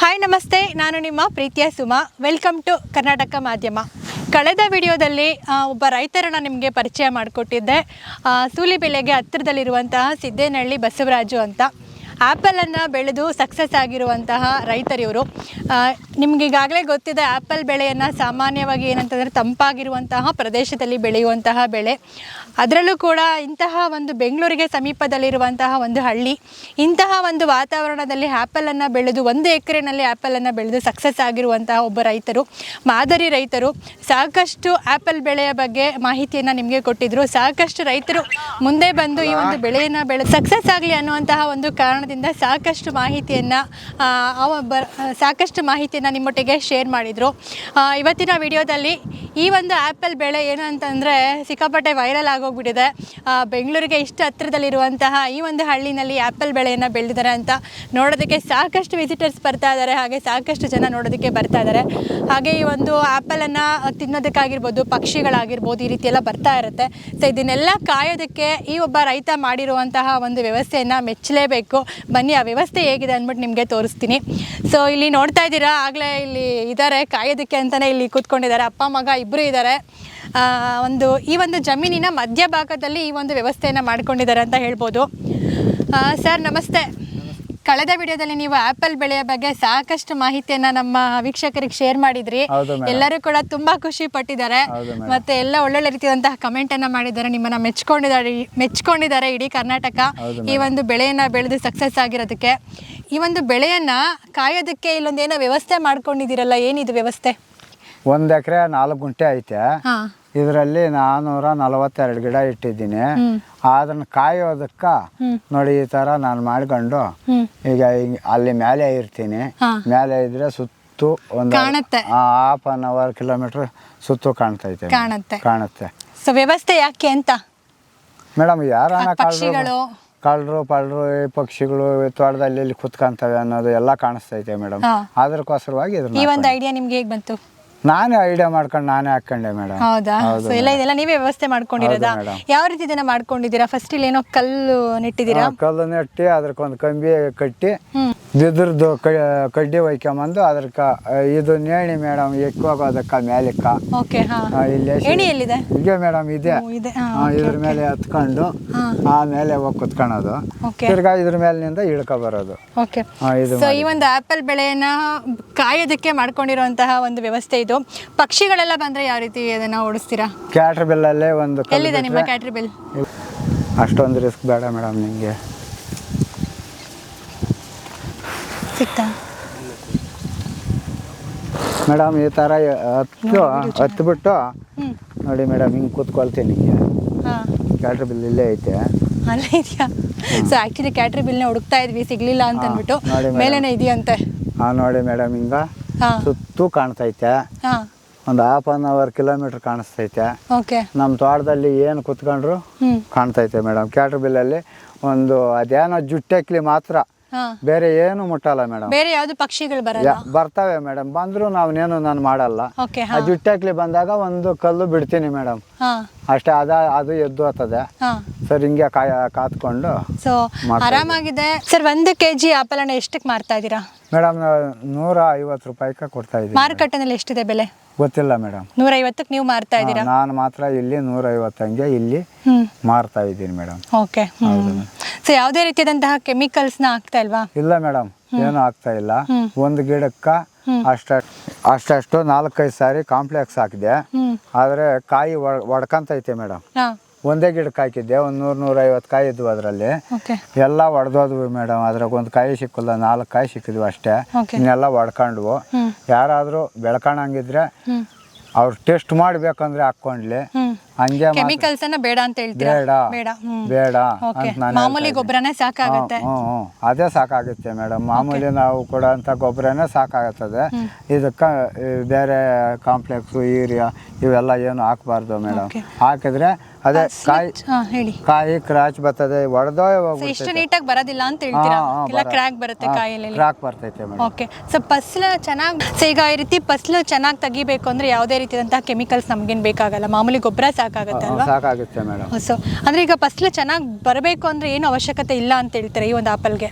Hi ನಮಸ್ತೆ. ನಾನು ನಿಮ್ಮ ಪ್ರೀತಿಯ ಸುಮಾ. ವೆಲ್ಕಮ್ ಟು ಕರ್ನಾಟಕ ಮಾಧ್ಯಮ. ಕಳೆದ ವಿಡಿಯೋದಲ್ಲಿ ಒಬ್ಬ ರೈತರನ್ನ ನಿಮಗೆ ಪರಿಚಯ ಮಾಡಿಕೊಟ್ಟಿದ್ದೆ. ಸೂಲಿಬೆಲೆಗೆ ಹತ್ತಿರದಲ್ಲಿರುವಂತಹ ಸಿದ್ದೇನಹಳ್ಳಿ ಬಸವರಾಜು ಅಂತ. ಆ್ಯಪಲನ್ನು ಬೆಳೆದು ಸಕ್ಸಸ್ ಆಗಿರುವಂತಹ ರೈತರಿವರು. ನಿಮ್ಗೆ ಈಗಾಗಲೇ ಗೊತ್ತಿದೆ ಆ್ಯಪಲ್ ಬೆಳೆಯನ್ನು ಸಾಮಾನ್ಯವಾಗಿ ಏನಂತಂದರೆ ತಂಪಾಗಿರುವಂತಹ ಪ್ರದೇಶದಲ್ಲಿ ಬೆಳೆಯುವಂತಹ ಬೆಳೆ. ಅದರಲ್ಲೂ ಕೂಡ ಇಂತಹ ಒಂದು ಬೆಂಗಳೂರಿಗೆ ಸಮೀಪದಲ್ಲಿರುವಂತಹ ಒಂದು ಹಳ್ಳಿ ಇಂತಹ ಒಂದು ವಾತಾವರಣದಲ್ಲಿ ಆ್ಯಪಲನ್ನು ಬೆಳೆದು ಒಂದು ಎಕರೆನಲ್ಲಿ ಆ್ಯಪಲನ್ನು ಬೆಳೆದು ಸಕ್ಸಸ್ ಆಗಿರುವಂತಹ ಒಬ್ಬ ರೈತರು ಮಾದರಿ ರೈತರು. ಸಾಕಷ್ಟು ಆ್ಯಪಲ್ ಬೆಳೆಯ ಬಗ್ಗೆ ಮಾಹಿತಿಯನ್ನು ನಿಮಗೆ ಕೊಟ್ಟಿದ್ದರು ಸಾಕಷ್ಟು ರೈತರು ಮುಂದೆ ಬಂದು ಈ ಒಂದು ಬೆಳೆಯನ್ನು ಬೆಳೆ ಸಕ್ಸಸ್ ಆಗಲಿ ಅನ್ನುವಂತಹ ಒಂದು ಕಾರಣದಿಂದ ಸಾಕಷ್ಟು ಮಾಹಿತಿಯನ್ನು ಬ, ಸಾಕಷ್ಟು ಮಾಹಿತಿಯನ್ನು ನಿಮ್ಮೊಟ್ಟಿಗೆ ಶೇರ್ ಮಾಡಿದರು. ಇವತ್ತಿನ ವಿಡಿಯೋದಲ್ಲಿ ಈ ಒಂದು ಆ್ಯಪಲ್ ಬೆಳೆ ಏನು ಅಂತಂದರೆ ಸಿಕ್ಕಾಪಟ್ಟೆ ವೈರಲ್ ಆಗೋಗ್ಬಿಟ್ಟಿದೆ. ಬೆಂಗಳೂರಿಗೆ ಇಷ್ಟು ಹತ್ತಿರದಲ್ಲಿರುವಂತಹ ಈ ಒಂದು ಹಳ್ಳಿನಲ್ಲಿ ಆ್ಯಪಲ್ ಬೆಳೆಯನ್ನು ಬೆಳೆದಿದ್ದಾರೆ ಅಂತ ನೋಡೋದಕ್ಕೆ ಸಾಕಷ್ಟು ವಿಸಿಟರ್ಸ್ ಬರ್ತಾ ಇದ್ದಾರೆ, ಹಾಗೆ ಸಾಕಷ್ಟು ಜನ ನೋಡೋದಕ್ಕೆ ಬರ್ತಾ ಇದ್ದಾರೆ. ಹಾಗೆ ಈ ಒಂದು ಆ್ಯಪಲನ್ನು ತಿನ್ನೋದಕ್ಕಾಗಿರ್ಬೋದು, ಪಕ್ಷಿಗಳಾಗಿರ್ಬೋದು ಈ ರೀತಿಯೆಲ್ಲ ಬರ್ತಾ ಇರುತ್ತೆ. ಸೊ ಇದನ್ನೆಲ್ಲ ಕಾಯೋದಕ್ಕೆ ಈ ಒಬ್ಬ ರೈತ ಮಾಡಿರುವಂತಹ ಒಂದು ವ್ಯವಸ್ಥೆಯನ್ನು ಮೆಚ್ಚಲೇಬೇಕು. ಬನ್ನಿ, ಆ ವ್ಯವಸ್ಥೆ ಹೇಗಿದೆ ಅಂದ್ಬಿಟ್ಟು ನಿಮಗೆ ತೋರಿಸ್ತೀನಿ. ಸೊ ಇಲ್ಲಿ ನೋಡ್ತಾ ಇದ್ದೀರಾ, ಆಗಲೇ ಇಲ್ಲಿ ಇದ್ದಾರೆ ಕಾಯೋದಕ್ಕೆ ಅಂತಲೇ ಇಲ್ಲಿ ಕೂತ್ಕೊಂಡಿದ್ದಾರೆ. ಅಪ್ಪ, ಮಗ ಇಬ್ಬರು ಇದ್ದಾರೆ ಒಂದು, ಈ ಒಂದು ಜಮೀನಿನ ಮಧ್ಯಭಾಗದಲ್ಲಿ ಈ ಒಂದು ವ್ಯವಸ್ಥೆಯನ್ನು ಮಾಡ್ಕೊಂಡಿದ್ದಾರೆ ಅಂತ ಹೇಳ್ಬೋದು. ಸರ್, ನಮಸ್ತೆ. ಕಳೆದ ವಿಡಿಯೋದಲ್ಲಿ ನೀವು ಆಪಲ್ ಬೆಳೆಯ ಬಗ್ಗೆ ಸಾಕಷ್ಟು ಮಾಹಿತಿಯನ್ನ ನಮ್ಮ ವೀಕ್ಷಕರಿಗೆ ಶೇರ್ ಮಾಡಿದ್ರಿ. ಎಲ್ಲರೂ ಕೂಡ ತುಂಬಾ ಖುಷಿ ಪಟ್ಟಿದ್ದಾರೆ. ಮತ್ತೆ ಎಲ್ಲ ಒಳ್ಳೊಳ್ಳೆ ರೀತಿಯಾದಂತಹ ಕಮೆಂಟ್ ಅನ್ನ ಮಾಡಿದ್ದಾರೆ. ನಿಮ್ಮನ್ನ ಮೆಚ್ಕೊಂಡಿದ್ದಾರೆ. ಮೆಚ್ಕೊಂಡಿದ್ದಾರೆ ಇಡೀ ಕರ್ನಾಟಕ ಈ ಒಂದು ಬೆಳೆಯನ್ನ ಬೆಳೆದು ಸಕ್ಸಸ್ ಆಗಿರೋದಕ್ಕೆ. ಈ ಒಂದು ಬೆಳೆಯನ್ನ ಕಾಯೋದಕ್ಕೆ ಇಲ್ಲೊಂದೇನೋ ವ್ಯವಸ್ಥೆ ಮಾಡ್ಕೊಂಡಿದ್ದೀರಲ್ಲ ಏನಿದು ವ್ಯವಸ್ಥೆ? ಒಂದ್ ಎಕರೆ ನಾಲ್ಕು ಗುಂಟೆ ಐತೆ. ಇದರಲ್ಲಿ ನಾನೂರ ನಲವತ್ತೆರಡು ಗಿಡ ಇಟ್ಟಿದ್ದೀನಿ. ಅದನ್ನ ಕಾಯೋದಕ್ಕ ನೋಡಿ ಈ ತರ ನಾನು ಮಾಡ್ಕೊಂಡು ಈಗ ಹಿಂಗ್ ಅಲ್ಲಿ ಮೇಲೆ ಇರ್ತೀನಿ. ಮೇಲೆ ಇದ್ರೆ ಸುತ್ತು ಒಂದು ಕಾಣುತ್ತೆ. ಹಾಫ್ ಅನ್ ಅವರ್ ಕಿಲೋಮೀಟರ್ ಸುತ್ತು ಕಾಣ್ತೈತೆ ಕಾಣುತ್ತೆ. ಕಾಣುತ್ತೆ. ಸೊ ವ್ಯವಸ್ಥೆ ಯಾಕೆ ಅಂತ? ಮೇಡಮ್ ಯಾರನ್ನ ಪಕ್ಷಿಗಳು. ಕಳ್ಳರು ಪಳ್ಳರು ಈ ಪಕ್ಷಿಗಳು ತೋಟದಲ್ಲಿ ಕುತ್ಕೊಂತವೆ ಅನ್ನೋದು ಎಲ್ಲ ಕಾಣಿಸ್ತೈತೆ ಮೇಡಮ್. ಅದಕ್ಕೋಸ್ಕರವಾಗಿ ಈ ಒಂದು ಐಡಿಯಾ ನಿಮ್ಗೆ ಹೇಗೆ ಬಂತು? ನಾನೇ ಐಡಿಯಾ ಮಾಡ್ಕೊಂಡು ನಾನೇ ಹಾಕೊಂಡೆ ಮೇಡಮ್ ಹೌದಾ? ಸೊ ಎಲ್ಲ ಇದೆಲ್ಲ ನೀವೇ ವ್ಯವಸ್ಥೆ ಮಾಡ್ಕೊಂಡಿರೋದಾ. ಯಾವ ರೀತಿ ಇದನ್ನ ಮಾಡ್ಕೊಂಡಿದ್ದೀರಾ? ಫಸ್ಟ್ ಇಲ್ಲಿ ಏನೋ ಕಲ್ಲು ನೆಟ್ಟಿದ್ದೀರಾ? ಕಲ್ಲು ನೆಟ್ಟಿ ಅದಕ್ಕೊಂದು ಕಂಬಿ ಕಟ್ಟಿ ಬಿದ್ರದ್ದು ಕಡ್ಡಿ ಒಯ್ಕೊಂಬಂದು ಅದಕ್ಕ ಇದು ನೇಣಿ ಮೇಡಮ್ ಎಕ್ಕೋಗೋದಕ್ಕ ಮೇಲಕ್ಕ. ಓಕೆ ಹಾ. ಇಲ್ಲಿ ಎಲ್ಲಿದೆ? ಇದೆ ಮೇಡಮ್ ಇದೆ. ಓ, ಇದೆ. ಹಾ ಇದ್ರ ಮೇಲೆ ಹತ್ಕೊಂಡು ಆಮೇಲೆ ಹೋಗಿ ಕುತ್ಕೊಳೋದು. ಓಕೆ. ತಿರ್ಗಾ ಇದ್ರ ಮೇಲಿನಿಂದ ಇಳ್ಕೊ ಬರೋದು. ಓಕೆ. ಆ, ಇದು ಸೊ ಈ ಒಂದು ಆಪಲ್ ಬೆಳೆಯನ್ನ ಕಾಯೋದಕ್ಕೆ ಮಾಡ್ಕೊಂಡಿರುವಂತಹ ಒಂದು ವ್ಯವಸ್ಥೆ ಇದು. ಪಕ್ಷಿಗಳೆಲ್ಲ ಬಂದ್ರೆ ಯಾವ ರೀತಿ ಅದನ್ನ ಓಡಿಸ್ತೀರಾ? ಕ್ಯಾಟ್ರ್ ಬಿಲ್ಲಲ್ಲೇ ಒಂದು ಕಲ್ಲು ಎಲ್ಲಿದೆ ನಿಮ್ಮ ಬಿಟ್ರೆ ಕ್ಯಾಟ್ರಿ ಬಿಲ್ ಅಷ್ಟೊಂದು ರಿಸ್ಕ್ ಬೇಡ ಮೇಡಮ್ ನಿಮಗೆ ಸಿಗ್ತಾ? ಮೇಡಮ್ ಈ ಥರ ಹತ್ತು ಹತ್ಬಿಟ್ಟು ನೋಡಿ ಮೇಡಮ್ ಹಿಂಗೆ ಕೂತ್ಕೊಳ್ತೀನಿ ಕ್ಯಾಟ್ರಿ ಬಿಲ್ ಇಲ್ಲೇ ಐತೆ. ಅಲ್ಲೇ ಇದೆಯಾ? ಸೊ ಆಕ್ಚುಲಿ ಕ್ಯಾಟ್ರಿ ಬಿಲ್ನ ಹುಡುಕ್ತಾ ಇದ್ವಿ ಸಿಗ್ಲಿಲ್ಲ ಅಂತ ಅಂದ್ಬಿಟ್ಟು. ಮೇಲೇನೆ ಇದೆಯಂತೆ. ಹಾಂ ನೋಡಿ ಮೇಡಮ್ ಹಿಂಗ ಸುತ್ತು ಕಾಣ್ತೈತೆ ಒಂದು ಹಾಫ್ ಅನ್ ಅವರ್ ಕಿಲೋಮೀಟರ್ ಕಾಣಿಸ್ತೈತೆ. ಓಕೆ. ನಮ್ಮ ತೋಟದಲ್ಲಿ ಏನು ಕುತ್ಕೊಂಡ್ರು ಕಾಣ್ತೈತೆ ಮೇಡಮ್. ಕ್ಯಾಟ್ರ್ ಬಿಲ್ಲಲ್ಲಿ ಒಂದು ಅದೇನೋ ಜುಟ್ಟೆಕ್ಲಿ ಮಾತ್ರ ಬೇರೆ ಏನು ಮುಟ್ಟಲ್ಲ ಮೇಡಮ್ ಬೇರೆ ಯಾವ್ದು ಪಕ್ಷಿಗಳು ಬರಲ್ಲ? ಬರ್ತವೆ ಮೇಡಮ್ ಬಂದ್ರು ನಾವೇನು ನಾನು ಮಾಡಲ್ಲ. ಜುಟ್ಟಾಕ್ಲಿ ಬಂದಾಗ ಒಂದು ಕಲ್ಲು ಬಿಡ್ತೀನಿ ಮೇಡಮ್ ಅಷ್ಟೇ ಅದ ಅದು ಎದ್ದು ಹೋಗ್ತದೆ ಸರ್ ಹಿಂಗೆ ಕಾಯ ಕಾತ್ಕೊಂಡು ಸೊ ಆರಾಮಾಗಿದೆ. ಸರ್ ಒಂದು ಕೆಜಿ ಆಪಲ್ ಹಣ್ಣು ಎಷ್ಟಕ್ಕೆ ಮಾರ್ತಾ ಇದ್ದೀರಾ? ಮೇಡಮ್ ನೂರ ಐವತ್ತು ರೂಪಾಯಿಗೆ ಕೊಡ್ತಾ ಇದ್ದೀನಿ. ಮಾರುಕಟ್ಟೆನಲ್ಲಿ ಎಷ್ಟಿದೆ ಬೆಲೆ? ಗೊತ್ತಿಲ್ಲ ಮೇಡಮ್. ನೂರ ಐವತ್ತಕ್ಕೆ ನೀವು ಮಾರ್ತಾ ಇದ್ದೀರಾ? ನಾನು ಮಾತ್ರ ಇಲ್ಲಿ ನೂರ ಐವತ್ತಂಗೆ ಇಲ್ಲಿ ಮಾರ್ತಾ ಇದ್ದೀನಿ ಮೇಡಮ್. ಓಕೆ ಸೊ ಯಾವುದೇ ರೀತಿಯಾದಂತಹ ಕೆಮಿಕಲ್ಸ್ನ ಹಾಕ್ತಾ ಇಲ್ವಾ? ಇಲ್ಲ ಮೇಡಮ್. ಏನು ಆಗ್ತಾ ಇಲ್ಲ. ಒಂದು ಗಿಡಕ್ಕ ಅಷ್ಟ ಅಷ್ಟಷ್ಟು ನಾಲ್ಕೈದು ಸಾರಿ ಕಾಂಪ್ಲೆಕ್ಸ್ ಹಾಕಿದೆ. ಆದ್ರೆ ಕಾಯಿ ಒಡ್ ಒಡ್ಕಂತೈತೆ ಮೇಡಮ್ ಒಂದೇ ಗಿಡಕ್ಕೆ ಹಾಕಿದ್ದೆ ಒಂದು ನೂರು ನೂರೈವತ್ತು ಕಾಯಿ ಇದ್ವು ಅದರಲ್ಲಿ. ಎಲ್ಲ ಒಡೆದೋದ್ವು ಮೇಡಮ್ ಅದ್ರಾಗ ಒಂದು ಕಾಯಿ ಸಿಕ್ಕಿಲ್ಲ ನಾಲ್ಕು ಕಾಯಿ ಸಿಕ್ಕಿದ್ವು ಅಷ್ಟೇ. ಇನ್ನೆಲ್ಲ ಒಡ್ಕೊಂಡ್ವು. ಯಾರಾದರೂ ಬೆಳ್ಕೊಳಂಗಿದ್ರೆ ಹ್ಮ್. ಅವ್ರು ಟೆಸ್ಟ್ ಮಾಡ್ಬೇಕಂದ್ರೆ ಹಾಕೊಂಡ್ಲಿ ಹಂಗೆ ಮಾತ್ರ- ಕೆಮಿಕಲ್ಸ್ ಅನ್ನ ಬೇಡ ಅಂತ ಹೇಳ್ತೀರಾ? ಬೇಡ. ಬೇಡ. ಹ್ಮ್. ಬೇಡ ಓಕೆ ಅಂತ ನಾನು ಮಾಮೂಲಿ ಗೊಬ್ಬರನೇ ಸಾಕಾಗುತ್ತೆ. ಹ್ಞೂ ಹ್ಞೂ ಅದೇ ಸಾಕಾಗುತ್ತೆ ಮೇಡಮ್. ಮಾಮೂಲಿ ನಾವು ಕೊಡೋಂಥ ಗೊಬ್ಬರನೇ ಸಾಕಾಗುತ್ತದೆ. ಇದಕ್ಕೆ ಬೇರೆ ಕಾಂಪ್ಲೆಕ್ಸು ಯೂರಿಯಾ ಇವೆಲ್ಲ ಏನು ಹಾಕಬಾರ್ದು ಮೇಡಮ್. Okay. ಹಾಕಿದ್ರೆ ಅದೇ ಕಾಯಿ ಹಾ ಹೇಳಿ. ಕಾಯಿ ಕ್ರಾಚ್ ಬರ್ತದೆ ಒಡೆದೋ ಇಷ್ಟು ನೀಟಾಗಿ ಬರೋದಿಲ್ಲ ಅಂತ ಹೇಳ್ತೀರಾ? ಹಾ, ಹಾ, ಇಲ್ಲ ಬರ- ಕ್ರ್ಯಾಕ್ ಬರುತ್ತೆ ಕಾಯಲ್ಲಿ? ಕ್ರಾಕ್ ಬರ್ತೈತೆ ಮೇಡಮ್. ಓಕೆ ಸೊ ಫಸ್ಲು ಚೆನ್ನಾಗಿ ಸೊ ಈಗ ಈ ರೀತಿ ಫಸ್ಲು ಚೆನ್ನಾಗಿ ತೆಗಿಬೇಕು ಅಂದ್ರೆ ಯಾವುದೇ ರೀತಿಯಾದಂತಹ ಕೆಮಿಕಲ್ಸ್ ನಮ್ಗೇನು ಬೇಕಾಗಲ್ಲ. ಮಾಮೂಲಿ ಗೊಬ್ಬರ ಸಾಕಾಗುತ್ತೆ ಅಲ್ವಾ? ಸಾಕಾಗುತ್ತೆ ಮೇಡಮ್. ಸೊ ಅಂದ್ರೆ ಈಗ ಫಸ್ಲು ಚೆನ್ನಾಗಿ ಬರಬೇಕು ಅಂದ್ರೆ ಏನು ಅವಶ್ಯಕತೆ ಇಲ್ಲ ಅಂತ ಹೇಳ್ತಾರೆ ಈ ಒಂದು ಆಪಲ್ಗೆ?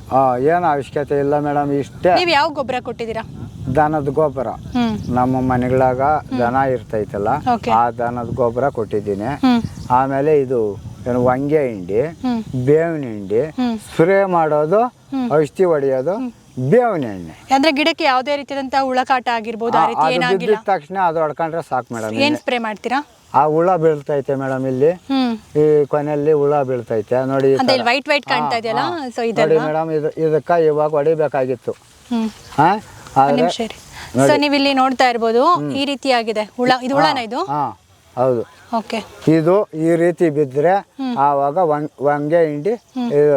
ಏನು ಅವಶ್ಯಕತೆ ಇಲ್ಲ ಮೇಡಮ್ ಇಷ್ಟೇ. ನೀವು ಯಾವ ಗೊಬ್ಬರ ಕೊಟ್ಟಿದ್ದೀರಾ? ದನದ ಗೊಬ್ಬರ. ನಮ್ಮ ಮನೆಗಳಾಗ ದನ ಇರ್ತೈತಲ್ಲ ಆ ದನದ ಗೊಬ್ಬರ ಕೊಟ್ಟಿದ್ದೀನಿ. ಆಮೇಲೆ ಇದು ಏನು ವಂಗೆ ಹಿಂಡಿ ಬೇವಿನ ಹಿಂಡಿ. ಸ್ಪ್ರೇ ಮಾಡೋದು ಔಷಧಿ ಹೊಡೆಯೋದು ಬೇವಿನ ಎಣ್ಣೆ. ಅಂದ್ರೆ ಗಿಡಕ್ಕೆ ಯಾವುದೇ ರೀತಿಯಾದಂತಹ ಹುಳಕಾಟ ಆಗಿರ್ಬೋದು ಆ ರೀತಿ ಏನಾಗಿಲ್ಲ. ತಕ್ಷಣ ಅದು ಹೊಡ್ಕೊಂಡ್ರೆ ಸಾಕು ಮೇಡಮ್. ಏನ್ ಸ್ಪ್ರೇ ಮಾಡ್ತೀರಾ? ಆ ಹುಳ ಬೀಳ್ತೈತೆ ಮೇಡಮ್ ಇಲ್ಲಿ. ಈ ಕೊನೆಯಲ್ಲಿ ಹುಳ ಬೀಳ್ತೈತೆ ನೋಡಿ ಈ ತರ. ವೈಟ್ ವೈಟ್ ಕಾಣ್ತಾ ಇದೆಯಲ್ಲ ಸೊ ನೋಡಿ ಇದಲ್ವಾ ಮೇಡಮ್ ಇದು ಇದಕ್ಕೆ ಇವಾಗ ಹೊಡಿಬೇಕಾಗಿತ್ತು. ಹ್ಮ್. ಹಾ? ಒಂದ್ ನಿಮಿಷ ಇರಿ. ಸೊ ನೀವು ಇಲ್ಲಿ ನೋಡ್ತಾ ಇರ್ಬೋದು ಈ ರೀತಿಯಾಗಿದೆ. ಹುಳ ಇದು ಹುಳನ ಇದು? ಹಾ ಹೌದು. ಓಕೆ. ಇದು ಈ ರೀತಿ ಬಿದ್ದರೆ ಆವಾಗ ವಂಗ್ ವಂಗೆ ಹಿಂಡಿ ಇದು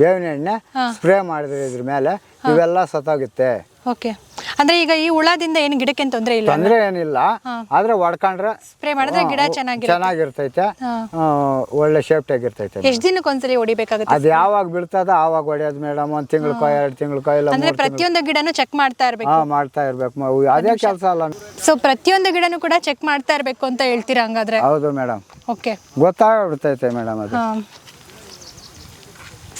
ಬೇವಿನ ಎಣ್ಣೆ ಸ್ಪ್ರೇ ಮಾಡಿದ್ರೆ ಇದ್ರ ಮೇಲೆ ಇವೆಲ್ಲ ಸತ್ತೋಗುತ್ತೆ. ಓಕೆ. ಅಂದ್ರೆ ಈಗ ಈ ಹುಳದಿಂದ ಏನು ಗಿಡಕ್ಕೆ ತೊಂದರೆ ಇಲ್ಲ ತೊಂದರೆ ಏನಿಲ್ಲ. ಆದ್ರೆ ಹೊಡ್ಕೊಂಡ್ರೆ ಸ್ಪ್ರೇ ಮಾಡಿದ್ರೆ ಗಿಡ ಚೆನ್ನಾಗಿರುತ್ತೆ. ಚೆನ್ನಾಗಿರ್ತೈತೆ. ಒಳ್ಳೆ ಶೇಫ್ಟಿ ಆಗಿರ್ತೈತೆ ಎಷ್ಟು ದಿನಕ್ಕೆ ಒಂದ್ಸಲಿ ಹೊಡಿಬೇಕಾಗುತ್ತೆ ಅದು ಯಾವಾಗ ಬೀಳ್ತದ ಆವಾಗ ಹೊಡೆಯೋದು ಮೇಡಮ್. ಒಂದ್ ತಿಂಗಳಕೋ ಎರಡು ತಿಂಗ್ಳಕೋ ಇಲ್ಲ ಅಂದ್ರೆ ಪ್ರತಿಯೊಂದು ಗಿಡನು ಚೆಕ್ ಮಾಡ್ತಾ ಇರ್ಬೇಕು. ಮಾಡ್ತಾ ಇರ್ಬೇಕು ಅದೇ ಕೆಲಸ ಅಲ್ಲ ಸೊ ಪ್ರತಿಯೊಂದು ಗಿಡನು ಕೂಡ ಚೆಕ್ ಮಾಡ್ತಾ ಇರ್ಬೇಕು ಅಂತ ಹೇಳ್ತೀರಾ ಹಂಗಾದ್ರೆ? ಹೌದು ಮೇಡಮ್. ಓಕೆ ಗೊತ್ತಾಗ್ಬಿಡ್ತೈತೆ ಮೇಡಮ್ ಅದು.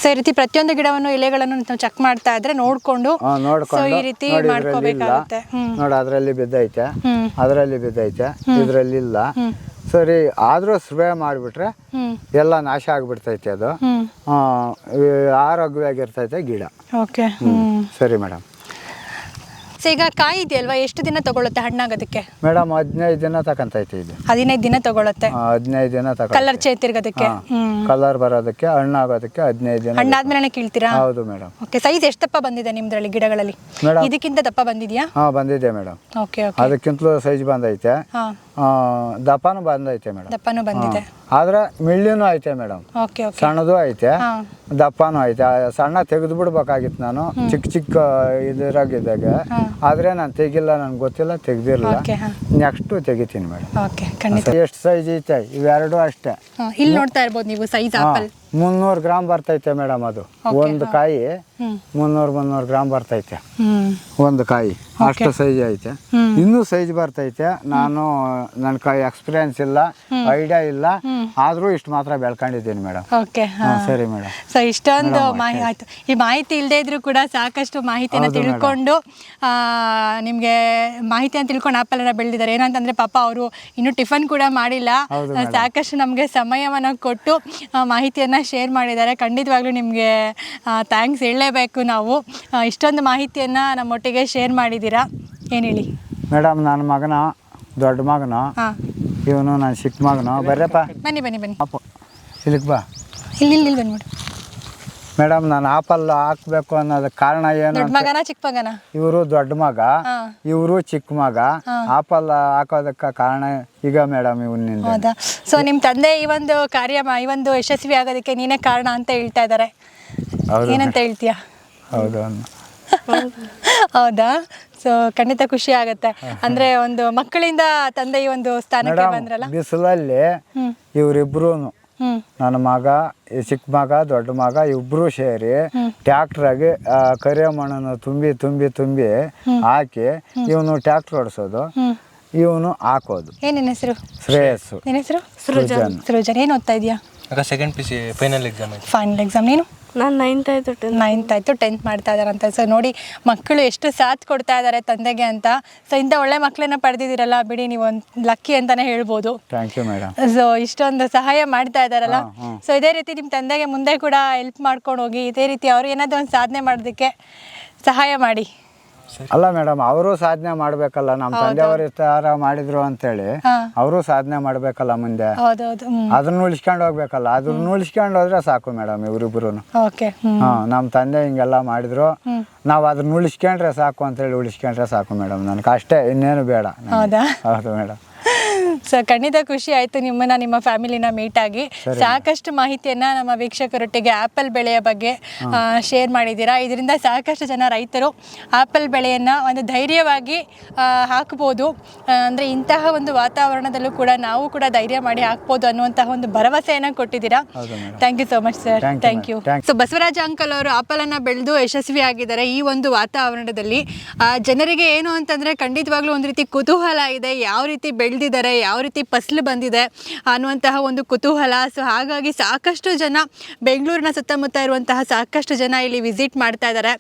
ಸೊ ಈ ರೀತಿ ಪ್ರತಿಯೊಂದು ಗಿಡವನ್ನು ಎಲೆಗಳನ್ನು ನಾವು ಚೆಕ್ ಮಾಡ್ತಾ ಇದ್ರೆ ನೋಡ್ಕೊಂಡು ನೋಡ್ಕೊಂಡು. ಈ ರೀತಿ ನೋಡಿ ಇದ್ರಲ್ಲಿ ಮಾಡ್ಕೋಬೇಕಾಗುತ್ತೆ. ಹ್ಮ್. ನೋಡಿ ಅದರಲ್ಲಿ ಬಿದ್ದೈತೆ. ಹ್ಮ್. ಅದರಲ್ಲಿ ಬಿದ್ದೈತೆ. ಇದರಲ್ಲಿ ಇಲ್ಲ. ಸರಿ ಆದರೂ ಸ್ಪ್ರೇ ಮಾಡಿಬಿಟ್ರೆ ಹ್ಮ್. ಎಲ್ಲ ನಾಶ ಆಗ್ಬಿಡ್ತೈತೆ ಅದು. ಹ್ಮ್. ಆ, ಈ ಆರೋಗ್ಯವಾಗಿರ್ತೈತೆ ಗಿಡ. Okay hmm. ಸರಿ ಮೇಡಮ್. ಸೊ ಈಗ ಕಾಯಿ ಇದೆಯಲ್ವಾ ಎಷ್ಟು ದಿನ ತಗೊಳುತ್ತೆ ಹಣ್ಣಾಗೋದಕ್ಕೆ? ಮೇಡಮ್ ಹದಿನೈದು ದಿನ ತಕಂತೈತೆ ಇದು. ಹದಿನೈದು ದಿನ ತಗೊಳುತ್ತೆ? ಹದಿನೈದು ದಿನ ತಗೊಂಡು ಕಲರ್ ಚೇತಿರ್ಗೋದಕ್ಕೆ ತಿರ್ಗೋದಕ್ಕೆ? ಕಲರ್ ಬರೋದಕ್ಕೆ ಹಣ್ಣಾಗೋದಕ್ಕೆ ಹದಿನೈದು ದಿನ ಹಣ್ಣಾದ್ಮೇಲೆ ಕೀಳ್ತೀರಾ? ಹೌದು ಮೇಡಮ್. ಓಕೆ ಸೈಜ್ ಎಷ್ಟು ದಪ್ಪ ಬಂದಿದೆ ನಿಮ್ದ್ರಲ್ಲಿ ಗಿಡಗಳಲ್ಲಿ? ಇದಕ್ಕಿಂತ ದಪ್ಪ ಬಂದಿದ್ಯಾ? ಹಾ ಬಂದಿದೆ ಮೇಡಮ್. ಓಕೆ ಓಕೆ ಅದಕ್ಕಿಂತಲೂ ಸೈಜ್ ಬಂದೈತೆ. ದಪ್ಪನೂ ಬಂದೈತೆ ಮೇಡಮ್. ದಪ್ಪನೂ ಬಂದಿದೆ. ಆದ್ರೆ ಮಿಳ್ಳಿನೂ ಐತೆ ಮೇಡಮ್. Okay okay. ಸಣ್ಣದು ಐತೆ ದಪ್ಪನೂ ಐತೆ. ಆ ಸಣ್ಣ ತೆಗೆದು ಬಿಡ್ಬೇಕಾಗಿತ್ತು ನಾನು ಚಿಕ್ಕ ಚಿಕ್ಕ ಇದ್ರಾಗಿದ್ದಾಗ. ಆದ್ರೆ ನಾನು ತೆಗಿಲ್ಲ ನನ್ಗೆ ಗೊತ್ತಿಲ್ಲ ತೆಗ್ದಿರಲ್ಲ. ನೆಕ್ಸ್ಟ್ ತೆಗಿತೀನಿ ಮೇಡಮ್. ಓಕೆ ಖಂಡಿತ. ಎಷ್ಟು ಸೈಜ್ ಐತೆ? ಇವೆರಡು ಅಷ್ಟೇ. ಇಲ್ಲಿ ನೋಡ್ತಾ ಇರ್ಬೋದು ನೀವು ಸೈಜ್ ಆಪಲ್ ಮುನ್ನೂರು ಗ್ರಾಮ್ ಬರ್ತೈತೆ ಮೇಡಮ್ ಅದು. ಒಂದು ಕಾಯಿ ಮುನ್ನೂರು ಮುನ್ನೂರು ಗ್ರಾಮ್ ಬರ್ತೈತೆ. ಒಂದು ಕಾಯಿ. ಅಷ್ಟು ಸೈಜ್ ಐತೆ. ಇನ್ನೂ ಸೈಜ್ ಬರ್ತೈತೆ. ನಾನು ನನ್ನ ಕೈ ಎಕ್ಸ್ಪೀರಿಯನ್ಸ್ ಇಲ್ಲ ಐಡಿಯಾ ಇಲ್ಲ. ಆದರೂ ಇಷ್ಟು ಮಾತ್ರ ಬೆಳ್ಕೊಂಡಿದ್ದೀನಿ ಮೇಡಮ್. ಸರಿ ಮೇಡಮ್. ಸೊ ಇಷ್ಟೊಂದು ಮಾಹಿತಿ ಆಯ್ತು. ಈ ಮಾಹಿತಿ ಇಲ್ಲದೆ ಇದ್ರೂ ಕೂಡ ಸಾಕಷ್ಟು ಮಾಹಿತಿನ ತಿಳ್ಕೊಂಡು ಆ, ನಿಮ್ಗೆ ಮಾಹಿತಿಯನ್ನು ತಿಳ್ಕೊಂಡು ಆಪಲ್ ಬೆಳೆದಿದ್ದಾರೆ. ಏನಂತಂದ್ರೆ ಪಾಪ ಅವರು ಇನ್ನೂ ಟಿಫನ್ ಕೂಡ ಮಾಡಿಲ್ಲ. ಸಾಕಷ್ಟು ನಮಗೆ ಸಮಯವನ್ನು ಕೊಟ್ಟು ಮಾಹಿತಿಯನ್ನ ಶೇರ್ ಮಾಡಿದ್ದಾರೆ. ಖಂಡಿತವಾಗ್ಲೂ ನಿಮಗೆ ಥ್ಯಾಂಕ್ಸ್ ಹೇಳಲೇಬೇಕು ನಾವು. ಇಷ್ಟೊಂದು ಮಾಹಿತಿಯನ್ನು ನಮ್ಮೊಟ್ಟಿಗೆ ಶೇರ್ ಮಾಡಿದ್ದೀರಾ? ಏನು ಹೇಳಿ? ಮೇಡಮ್ ನನ್ನ ಮಗನ ದೊಡ್ಡ ಮಗನ ಇವನು ನನ್ನ ಚಿಕ್ಕ ಮಗನ. ಬರ್ರಪ್ಪ. ಬನ್ನಿ ಬನ್ನಿ ಬನ್ನಿ. ಅಪ್ಪ ಇಲ್ಲಿಗೆ ಬಾ. ಇಲ್ಲಿ ಇಲ್ಲಿ ಇಲ್ಲಿ ಬಂದ್ಬಿಡಿ ಮೇಡಮ್ ನಾನು ಆಪಲ್ ಹಾಕ್ಬೇಕು ಅನ್ನೋದಕ್ಕೆ ಕಾರಣ ಏನು ದೊಡ್ಡ ಮಗನ ಚಿಕ್ಕ ಮಗನ? ಇವರು ದೊಡ್ಡ ಮಗ ಇವರು ಚಿಕ್ಕ ಮಗ. ಆಪಲ್ ಹಾಕೋದಕ್ಕೆ ಕಾರಣ ಈಗ ಮೇಡಮ್ ಇವನಿಂದ ಹೌದಾ? ಸೊ ನಿಮ್ಮ ತಂದೆ ಈ ಒಂದು ಕಾರ್ಯ ಮಾ- ಈ ಒಂದು ಯಶಸ್ವಿ ಆಗೋದಕ್ಕೆ ನೀನೇ ಕಾರಣ ಅಂತ ಹೇಳ್ತಾ ಇದ್ದಾರೆ ಹೌದು ಏನಂತ ಹೇಳ್ತೀಯಾ? ಹೌದು ಹೌದಾ? ಸೊ ಖಂಡಿತ ಖುಷಿ ಆಗತ್ತೆ. ಅಂದ್ರೆ ಒಂದು ಮಕ್ಕಳಿಂದ ತಂದೆ ಈ ಒಂದು ಸ್ಥಾನಕ್ಕೆ ಮೇಡಮ್ ಬಂದ್ರಲ್ಲ? ಬಿಸಿಲಲ್ಲಿ ಇವರಿಬ್ರು ನನ್ನ ಮಗ ಈ ಚಿಕ್ಕ ಮಗ ದೊಡ್ಡ ಮಗ ಇಬ್ರು ಸೇರಿ ಟ್ಯಾಕ್ಟ್ರಾಗಿ ಕರಿಯ ಮಣ್ಣನ್ನು ತುಂಬಿ ತುಂಬಿ ತುಂಬಿ ಹಾಕಿ ಇವನು ಟ್ಯಾಕ್ಟ್ರ್ ಓಡಿಸೋದು. ಇವನು ಹಾಕೋದು. ಏನೇನು ಹೆಸರು? ಶ್ರೇಯಸ್ಸು. ನಿನ್ನ ಹೆಸರು? ಸೃಜನ್. ಸೃಜನ್. ಏನು ಓದ್ತಾ ಇದೆಯಾ? Second P C final exam final exam ನೀನು? ನಾನು ನೈನ್ತ್ ಆಯ್ತು ಟೆಂತ್ ನೈನ್ತ್ ಆಯಿತು ಟೆಂತ್ ಮಾಡ್ತಾ ಇದ್ದಾರಂತೆ ಸೊ ನೋಡಿ ಮಕ್ಕಳು ಎಷ್ಟು ಸಾಥ್ ಕೊಡ್ತಾ ಇದ್ದಾರೆ ತಂದೆಗೆ ಅಂತ. ಸೊ ಇಂಥ ಒಳ್ಳೆ ಮಕ್ಕಳನ್ನ ಪಡೆದಿದ್ದೀರಲ್ಲ ಬಿಡಿ ನೀವು ಒಂದು ಲಕ್ಕಿ ಅಂತಾನೆ ಹೇಳ್ಬೋದು. ಥ್ಯಾಂಕ್ ಯು ಮೇಡಮ್ ಸೊ ಇಷ್ಟೊಂದು ಸಹಾಯ ಮಾಡ್ತಾ ಇದ್ದಾರಲ್ಲ ಸೊ ಇದೇ ರೀತಿ ನಿಮ್ಮ ತಂದೆಗೆ ಮುಂದೆ ಕೂಡ ಹೆಲ್ಪ್ ಮಾಡ್ಕೊಂಡು ಹೋಗಿ ಇದೇ ರೀತಿ ಅವ್ರು ಏನಾದರೂ ಒಂದು ಸಾಧನೆ ಮಾಡೋದಕ್ಕೆ ಸಹಾಯ ಮಾಡಿ. ಅಲ್ಲ ಮೇಡಮ್ ಅವರು ಸಾಧನೆ ಮಾಡ್ಬೇಕಲ್ಲ ನಮ್ಮ ತಂದೆಯವರು ಈ ಥರ ಮಾಡಿದ್ರು ಅಂತೇಳಿ ಹೇಳಿ ಅವರು ಸಾಧನೆ ಮಾಡ್ಬೇಕಲ್ಲ ಮುಂದೆ? ಹೌದೌದು ಅದನ್ನ ಉಳಿಸ್ಕೊಂಡು ಹೋಗ್ಬೇಕಲ್ಲ ಅದನ್ನ ಉಳಿಸ್ಕೊಂಡು ಹೋದ್ರೆ ಸಾಕು ಮೇಡಮ್ ಇವರಿಬ್ರು ಓಕೆ ಹಾ ನಮ್ಮ ತಂದೆ ಹಿಂಗೆಲ್ಲ ಮಾಡಿದ್ರು. ನಾವು ಅದನ್ನ ಉಳಿಸ್ಕೊಂಡ್ರೆ ಸಾಕು ಅಂತ ಹೇಳಿ ಉಳಿಸ್ಕೊಂಡ್ರೆ ಸಾಕು ಮೇಡಮ್ ನನಗೆ ಅಷ್ಟೇ ಇನ್ನೇನು ಬೇಡ ನನಗೆ. ಹೌದಾ? ಹೌದು ಮೇಡಮ್. ಸೊ ಖಂಡಿತ ಖುಷಿ ಆಯಿತು ನಿಮ್ಮನ್ನ ನಿಮ್ಮ ಫ್ಯಾಮಿಲಿನ ಮೀಟ್ ಆಗಿ. ಸಾಕಷ್ಟು ಮಾಹಿತಿಯನ್ನ ನಮ್ಮ ವೀಕ್ಷಕರೊಟ್ಟಿಗೆ ಆಪಲ್ ಬೆಳೆಯ ಬಗ್ಗೆ ಶೇರ್ ಮಾಡಿದ್ದೀರಾ. ಇದರಿಂದ ಸಾಕಷ್ಟು ಜನ ರೈತರು ಆಪಲ್ ಬೆಳೆಯನ್ನು ಒಂದು ಧೈರ್ಯವಾಗಿ ಹಾಕ್ಬೋದು. ಅಂದರೆ ಇಂತಹ ಒಂದು ವಾತಾವರಣದಲ್ಲೂ ಕೂಡ ನಾವು ಕೂಡ ಧೈರ್ಯ ಮಾಡಿ ಹಾಕ್ಬೋದು ಅನ್ನುವಂತಹ ಒಂದು ಭರವಸೆಯನ್ನು ಕೊಟ್ಟಿದ್ದೀರಾ. Thank you so much sir thank you so Basavaraja uncle ಅವರು ಆಪಲನ್ನು ಬೆಳೆದು ಯಶಸ್ವಿಯಾಗಿದ್ದಾರೆ ಈ ಒಂದು ವಾತಾವರಣದಲ್ಲಿ. ಜನರಿಗೆ ಏನು ಅಂತಂದರೆ ಖಂಡಿತವಾಗ್ಲೂ ಒಂದು ರೀತಿ ಕುತೂಹಲ ಇದೆ. ಯಾವ ರೀತಿ ಬೆಳೆದಿದ್ದಾರೆ ಯಾವ ರೀತಿ ಫಸಲು ಬಂದಿದೆ ಅನ್ನುವಂತಹ ಒಂದು ಕುತೂಹಲ. ಸೊ ಹಾಗಾಗಿ ಸಾಕಷ್ಟು ಜನ ಬೆಂಗಳೂರಿನ ಸುತ್ತಮುತ್ತ ಇರುವಂತಹ ಸಾಕಷ್ಟು ಜನ ಇಲ್ಲಿ ವಿಸಿಟ್ ಮಾಡ್ತಾ ಇದ್ದಾರೆ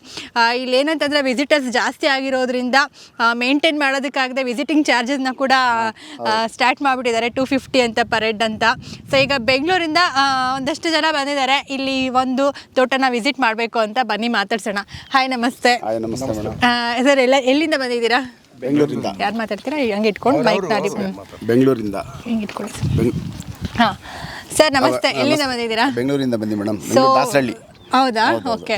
ಇಲ್ಲಿ ಏನಂತಂದರೆ ವಿಸಿಟರ್ಸ್ ಜಾಸ್ತಿ ಆಗಿರೋದ್ರಿಂದ ಮೇಂಟೈನ್ ಮಾಡೋದಕ್ಕಾಗದೆ ವಿಸಿಟಿಂಗ್ ಚಾರ್ಜಸ್ನ ಕೂಡ ಸ್ಟಾರ್ಟ್ ಮಾಡಿಬಿಟ್ಟಿದ್ದಾರೆ. ಟು ಫಿಫ್ಟಿ ಅಂತ ಪರ್ ಹೆಡ್ ಅಂತ. ಸೊ ಈಗ ಬೆಂಗಳೂರಿಂದ ಒಂದಷ್ಟು ಜನ ಬಂದಿದ್ದಾರೆ. ಇಲ್ಲಿ ಒಂದು ತೋಟನ ವಿಸಿಟ್ ಮಾಡಬೇಕು ಅಂತ ಬನ್ನಿ ಮಾತಾಡ್ಸೋಣ. ಹಾಯ್ ನಮಸ್ತೆ. ಸರ್ ಎಲ್ಲ ಎಲ್ಲಿಂದ ಬಂದಿದ್ದೀರಾ? ಬೆಂಗಳೂರಿಂದ. ಯಾರು ಮಾತಾಡ್ತೀರಾ? ಹಂಗೆ ಇಟ್ಕೊಂಡು ಮೈಕ್ ನಾಡಿ. ಬೆಂಗಳೂರಿಂದ. ಹಿಂಗೆ ಇಟ್ಕೊಳ್ಳಿ. ಸರ್ ಹಾಂ. ಸರ್ ನಮಸ್ತೆ. ಎಲ್ಲಿಂದ ಬಂದಿದ್ದೀರಾ? ಬೆಂಗಳೂರಿಂದ ಬಂದಿ ಮೇಡಮ್. ಸೊ ದಾಸರಳ್ಳಿ ಹೌದಾ? ಓಕೆ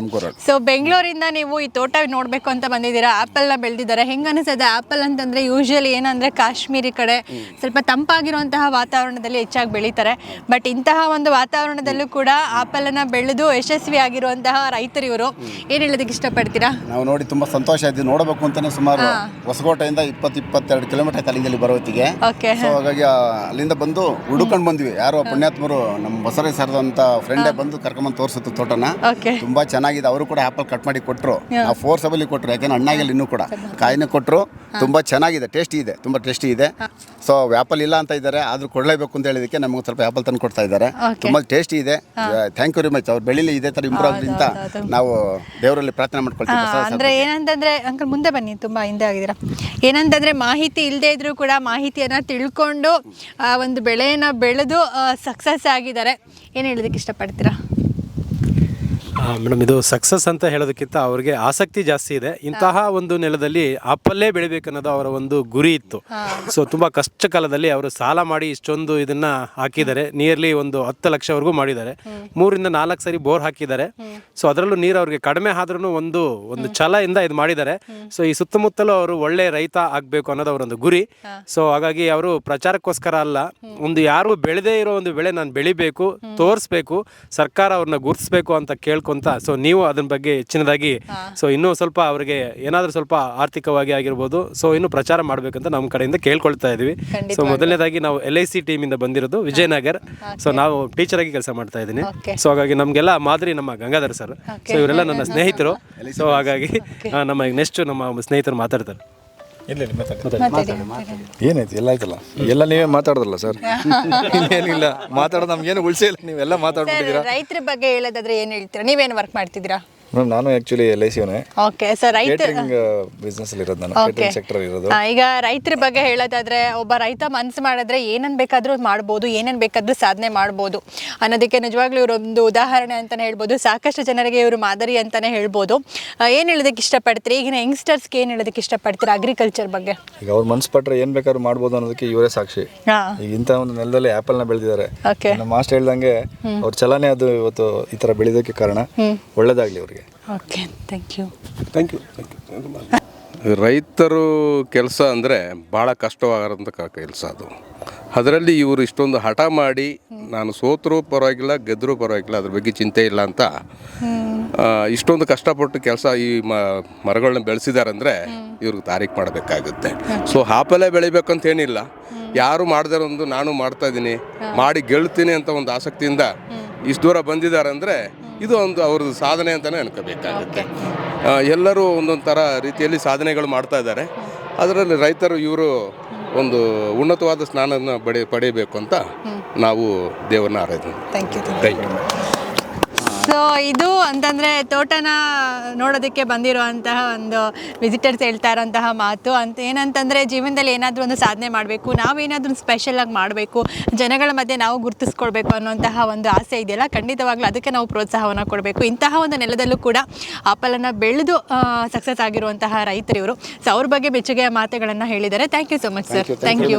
ಸೊ ಬೆಂಗಳೂರಿಂದ ನೀವು ಈ ತೋಟ ನೋಡಬೇಕು ಅಂತ ಬಂದಿದ್ದೀರಾ? ಆ್ಯಪಲ್ನ ಬೆಳೆದಿದ್ದಾರೆ. ಹೆಂಗೆ ಅನಿಸ್ತದೆ ಆ್ಯಪಲ್ ಅಂತಂದರೆ ಯೂಶ್ವಲಿ ಏನಂದರೆ ಕಾಶ್ಮೀರಿ ಕಡೆ ಸ್ವಲ್ಪ ತಂಪಾಗಿರುವಂತಹ ವಾತಾವರಣದಲ್ಲಿ ಹೆಚ್ಚಾಗಿ ಬೆಳೀತಾರೆ. ಬಟ್ ಇಂತಹ ಒಂದು ವಾತಾವರಣದಲ್ಲೂ ಕೂಡ ಆ್ಯಪಲನ್ನು ಬೆಳೆದು ಯಶಸ್ವಿ ಆಗಿರುವಂತಹ ರೈತರು ಇವರು. ಏನು ಹೇಳೋದಕ್ಕೆ ಇಷ್ಟಪಡ್ತೀರಾ? ನಾವು ನೋಡಿ ತುಂಬಾ ಸಂತೋಷ ಆಯ್ತು ನೋಡಬೇಕು ಅಂತಾನೆ ಸುಮಾರು ಹೊಸಕೋಟೆಯಿಂದ ಇಪ್ಪತ್ತು ಇಪ್ಪತ್ತೆರಡು ಕಿಲೋಮೀಟರ್ ಕಲಿಂಗಲ್ಲಿ ಬರೋತ್ತಿಗೆ ಓಕೆ ಸೊ ಹಾಗಾಗಿ ಆ, ಅಲ್ಲಿಂದ ಬಂದು ಹುಡುಕೊಂಡು ಬಂದ್ವಿ. ಯಾರೋ ಪುಣ್ಯಾತ್ಮರು ನಮ್ಮ ಬಸರೆ ಸರ್ದಂತ ಫ್ರೆಂಡೇ ಬಂದು ಕರ್ಕೊಂಬಂದು ತೋರಿಸುತ್ತೆ ತೋಟನ. ಓಕೆ ತುಂಬಾ ಚೆನ್ನಾಗಿದೆ. ಅವರು ಕೂಡ ಆಪಲ್ ಕಟ್ ಮಾಡಿ ಕೊಟ್ಟರು ನಾವು ಫೋರ್ಸಬಲಿ ಕೊಟ್ಟರು ಯಾಕೆಂದ್ರೆ ಹಣ್ಣಾಗಿಲ್ಲ ಇನ್ನೂ ಕೂಡ. ಕಾಯಿನ ಕೊಟ್ಟರು ತುಂಬಾ ಚೆನ್ನಾಗಿದೆ ಟೇಸ್ಟಿ ಇದೆ ತುಂಬಾ ಟೇಸ್ಟಿ ಇದೆ. ಸೊ ಆಪಲ್ ಇಲ್ಲ ಅಂತ ಇದ್ದಾರೆ ಆದ್ರೂ ಕೊಡಲೇಬೇಕು ಅಂತ ಹೇಳಿದಕ್ಕೆ ನಮಗೆ ಸ್ವಲ್ಪ ಆಪಲ್ ತಂದು ಕೊಡ್ತಾ ಇದ್ದಾರೆ. ತುಂಬಾ ಟೇಸ್ಟಿ ಇದೆ. ಥ್ಯಾಂಕ್ ಯು ವೆರಿ ಮಚ್ ಅವ್ರು ಬೆಳಿಲಿ ಇದೇ ತರ ಇಂಪ್ರೂವ್ ಆಗಿಂತ ನಾವು ದೇವರಲ್ಲಿ ಪ್ರಾರ್ಥನೆ ಮಾಡ್ಕೊಳ್ತೀವಿ ಅಂದ್ರೆ ಏನಂತಂದ್ರೆ ಅಂಕಲ್ ಮುಂದೆ ಬನ್ನಿ ತುಂಬಾ ಹಿಂದೆ ಆಗಿದ್ದೀರಾ. ಏನಂತಂದ್ರೆ ಮಾಹಿತಿ ಇಲ್ಲದೆ ಇದ್ರೂ ಕೂಡ ಮಾಹಿತಿಯನ್ನ ತಿಳ್ಕೊಂಡು ಆ, ಒಂದು ಬೆಳೆಯನ್ನ ಬೆಳೆದು ಸಕ್ಸಸ್ ಆಗಿದ್ದಾರೆ. ಏನು ಹೇಳೋದಕ್ಕೆ ಇಷ್ಟಪಡ್ತೀರಾ? ಮೇಡಮ್ ಇದು ಸಕ್ಸಸ್ ಅಂತ ಹೇಳೋದಕ್ಕಿಂತ ಅವ್ರಿಗೆ ಆಸಕ್ತಿ ಜಾಸ್ತಿ ಇದೆ. ಇಂತಹ ಒಂದು ನೆಲದಲ್ಲಿ ಆಪಲ್ಲೇ ಬೆಳಿಬೇಕನ್ನೋದು ಅವರ ಒಂದು ಗುರಿ ಇತ್ತು. ಸೊ ತುಂಬಾ ಕಷ್ಟ ಕಾಲದಲ್ಲಿ ಅವರು ಸಾಲ ಮಾಡಿ ಇಷ್ಟೊಂದು ಇದನ್ನ ಹಾಕಿದ್ದಾರೆ. ನಿಯರ್ಲಿ ಒಂದು ಹತ್ತು ಲಕ್ಷವರೆಗೂ ಮಾಡಿದ್ದಾರೆ. ಮೂರಿಂದ ನಾಲ್ಕು ಸರಿ ಬೋರ್ ಹಾಕಿದ್ದಾರೆ. ಸೊ ಅದರಲ್ಲೂ ನೀರು ಅವ್ರಿಗೆ ಕಡಿಮೆ ಆದ್ರೂ ಒಂದು ಒಂದು ಛಲದಿಂದ ಇದು ಮಾಡಿದ್ದಾರೆ. ಸೊ ಈ ಸುತ್ತಮುತ್ತಲೂ ಅವರು ಒಳ್ಳೆ ರೈತ ಆಗಬೇಕು ಅನ್ನೋದು ಅವರೊಂದು ಗುರಿ. ಸೊ ಹಾಗಾಗಿ ಅವರು ಪ್ರಚಾರಕ್ಕೋಸ್ಕರ ಅಲ್ಲ ಒಂದು ಯಾರು ಬೆಳೆದೇ ಇರೋ ಒಂದು ಬೆಳೆ ನಾನು ಬೆಳಿಬೇಕು ತೋರಿಸ್ಬೇಕು ಸರ್ಕಾರ ಅವ್ರನ್ನ ಗುರುತಿಸ್ಬೇಕು ಅಂತ ಕೇಳ್ಕೊಂತ ಸೊ ನೀವು ಅದನ್ನ ಬಗ್ಗೆ ಹೆಚ್ಚಿನದಾಗಿ ಸೊ ಇನ್ನೂ ಸ್ವಲ್ಪ ಅವರಿಗೆ ಏನಾದರೂ ಸ್ವಲ್ಪ ಆರ್ಥಿಕವಾಗಿ ಆಗಿರ್ಬೋದು. ಸೊ ಇನ್ನು ಪ್ರಚಾರ ಮಾಡ್ಬೇಕಂತ ನಮ್ಮ ಕಡೆಯಿಂದ ಕೇಳ್ಕೊಳ್ತಾ ಇದೀವಿ. ಸೊ ಮೊದಲನೇದಾಗಿ ನಾವು ಎಲ್ ಐ ಸಿ ಟೀಮಿಂದ ಬಂದಿರೋದು ವಿಜಯನಗರ್. ಸೊ ನಾವು ಟೀಚರ್ ಆಗಿ ಕೆಲಸ ಮಾಡ್ತಾ ಇದ್ದೀನಿ. ಸೊ ಹಾಗಾಗಿ ನಮಗೆಲ್ಲ ಮಾದರಿ ನಮ್ಮ ಗಂಗಾಧರ್ ಸರ್. ಸೊ ಇವರೆಲ್ಲ ನನ್ನ ಸ್ನೇಹಿತರು. ಸೊ ಹಾಗಾಗಿ ನಮ್ಮ ನೆಕ್ಸ್ಟ್ ನಮ್ಮ ಸ್ನೇಹಿತರು ಮಾತಾಡ್ತಾರೆ. ಏನಾಯ್ತು ಎಲ್ಲ ಆಯ್ತಲ್ಲ? ಎಲ್ಲ ನೀವೇ ಮಾತಾಡೋದಲ್ಲ ಸರ್? ಏನಿಲ್ಲ ಮಾತಾಡೋದು ನಮ್ಗೇನು ಉಳಿಸೇ ಇಲ್ಲ. ನೀವೆಲ್ಲ ಮಾತಾಡ್ಬಿಟ್ಟಿದ್ದೀರಾ? ರೈತರ ಬಗ್ಗೆ ಹೇಳೋದಾದ್ರೆ ಏನು ಹೇಳ್ತೀರಾ? ನೀವೇನು ವರ್ಕ್ ಮಾಡ್ತಿದ್ದೀರಾ? ಮೇಡಮ್ ನಾನು actually L I C okay sir ರೈತ ಬಿಸ್ನೆಸ್ ಅಲ್ಲಿ ಇರೋದು ನಾನು ಓಕೆ ಕೇಟ್ರಿಂಗ್ ಸೆಕ್ಟರ್ ಇರೋದು. ಈಗ ರೈತರ ಬಗ್ಗೆ ಹೇಳೋದಾದ್ರೆ ಒಬ್ಬ ರೈತ ಮನಸ್ಸು ಮಾಡಿದ್ರೆ ಏನನ್ ಬೇಕಾದ್ರೂ ಮಾಡ್ಬೋದು ಏನೇನು ಬೇಕಾದ್ರೂ ಸಾಧನೆ ಮಾಡ್ಬೋದು. ಅನ್ನೋದಕ್ಕೆ ನಿಜವಾಗ್ಲೂ ಇವರು ಒಂದು ಉದಾಹರಣೆ ಅಂತಾನೆ ಹೇಳ್ಬೋದು. ಸಾಕಷ್ಟು ಜನರಿಗೆ ಇವರು ಮಾದರಿ ಅಂತಾನೆ ಹೇಳ್ಬೋದು. ಏನು ಹೇಳೋದಕ್ಕೆ ಇಷ್ಟಪಡ್ತೀರಿ? ಈಗಿನ ಯಂಗ್ಸ್ಟರ್ಸ್ಗೆ ಏನು ಹೇಳೋದಕ್ಕೆ ಇಷ್ಟಪಡ್ತೀರಾ ಅಗ್ರಿಕಲ್ಚರ್ ಬಗ್ಗೆ? ಈಗ ಅವ್ರ ಮನ್ಸು ಪಟ್ರೆ ಏನು ಬೇಕಾದ್ರೂ ಮಾಡ್ಬೋದು ಅನ್ನೋದಕ್ಕೆ ಇವರೇ ಸಾಕ್ಷಿ. ಈಗ ಇಂಥ ಒಂದು ನೆಲದಲ್ಲಿ ಆ್ಯಪಲ್ನ ಬೆಳೆದಿದ್ದಾರೆ. ಓಕೆ ನಮ್ಮ ಮಾಸ್ಟರ್ ಹೇಳ್ದಂಗೆ ಅವ್ರ ಚಲನೆ ಅದು ಇವತ್ತು ಈ ಥರ ಬೆಳೆಯೋದಕ್ಕೆ ಕಾರಣ. ಒಳ್ಳೇದಾಗಲಿ ಅವ್ರಿಗೆ. Okay thank you thank you ರೈತರು ಕೆಲಸ ಅಂದರೆ ಭಾಳ ಕಷ್ಟವಾಗಂಥ ಕೆಲಸ ಅದು. ಅದರಲ್ಲಿ ಇವರು ಇಷ್ಟೊಂದು ಹಠ ಮಾಡಿ ನಾನು ಸೋತರೂ ಪರವಾಗಿಲ್ಲ ಗೆದ್ದರೂ ಪರವಾಗಿಲ್ಲ ಅದ್ರ ಬಗ್ಗೆ ಚಿಂತೆ ಇಲ್ಲ ಅಂತ ಇಷ್ಟೊಂದು ಕಷ್ಟಪಟ್ಟು ಕೆಲಸ ಈ ಮರಗಳನ್ನ ಬೆಳೆಸಿದ್ದಾರೆ ಅಂದರೆ ಇವ್ರಿಗೆ ತಾರೀಕು ಮಾಡಬೇಕಾಗುತ್ತೆ. ಸೊ ಹಾಪಲ್ಲೇ ಬೆಳಿಬೇಕಂತ ಏನಿಲ್ಲ. ಯಾರು ಒಂದು ನಾನು ಮಾಡ್ತಾ ಇದ್ದೀನಿ. ಮಾಡಿ ಗೆಲ್ತೀನಿ ಅಂತ ಒಂದು ಆಸಕ್ತಿಯಿಂದ ಇಷ್ಟು ದೂರ ಬಂದಿದ್ದಾರೆ ಅಂದರೆ ಇದು ಒಂದು ಅವ್ರದ್ದು ಸಾಧನೆ ಅಂತಲೇ ಅನ್ಕೋಬೇಕಾಗುತ್ತೆ. ಎಲ್ಲರೂ ಒಂದೊಂದು ಥರ ರೀತಿಯಲ್ಲಿ ಸಾಧನೆಗಳು ಮಾಡ್ತಾ ಇದ್ದಾರೆ. ಅದರಲ್ಲಿ ರೈತರು ಇವರು ಒಂದು ಉನ್ನತವಾದ ಸ್ನಾನವನ್ನು ಬಡಿ ಪಡೆಯಬೇಕು ಅಂತ ನಾವು ದೇವರನ್ನ ಆರಾಧನೆ thank you thank you so ಇದು ಅಂತಂದರೆ ತೋಟನ ನೋಡೋದಕ್ಕೆ ಬಂದಿರುವಂತಹ ಒಂದು ವಿಸಿಟರ್ಸ್ ಹೇಳ್ತಾ ಇರೋಂತಹ ಮಾತು. ಅಂತ ಏನಂತಂದರೆ ಜೀವನದಲ್ಲಿ ಏನಾದರೂ ಒಂದು ಸಾಧನೆ ಮಾಡಬೇಕು ನಾವೇನಾದರೂ ಸ್ಪೆಷಲಾಗಿ ಮಾಡಬೇಕು ಜನಗಳ ಮಧ್ಯೆ ನಾವು ಗುರುತಿಸ್ಕೊಳ್ಬೇಕು ಅನ್ನುವಂತಹ ಒಂದು ಆಸೆ ಇದೆಯಲ್ಲ ಖಂಡಿತವಾಗ್ಲೂ ಅದಕ್ಕೆ ನಾವು ಪ್ರೋತ್ಸಾಹವನ್ನು ಕೊಡಬೇಕು. ಇಂತಹ ಒಂದು ನೆಲದಲ್ಲೂ ಕೂಡ ಆಪಲನ್ನು ಬೆಳೆದು ಸಕ್ಸಸ್ ಆಗಿರುವಂತಹ ರೈತರಿವರು ಇವರು ಸೊ ಅವ್ರ ಬಗ್ಗೆ ಮೆಚ್ಚುಗೆಯ ಮಾತುಗಳನ್ನು ಹೇಳಿದ್ದಾರೆ. Thank you so much sir thank you